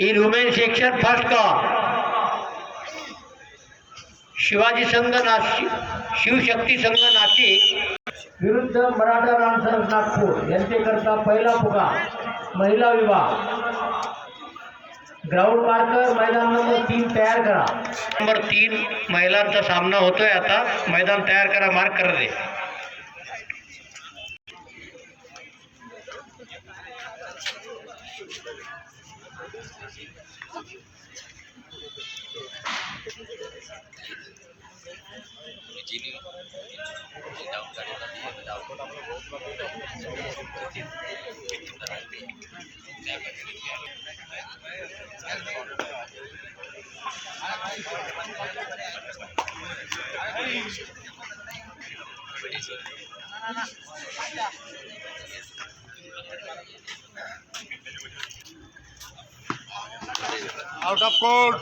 In women section first का शिवाजी संघ नाशिक शिवशक्ती संघ नाशिक विरुद्ध मराठा रामसर नागपूर यांच्याकरता पहिला फुगा महिला विभाग ग्राउंड मार्कर मैदान नंबर तीन तयार करा। नंबर तीन महिलांचा सामना होतोय आता मैदान तयार करा मार्क करा दे। out of court.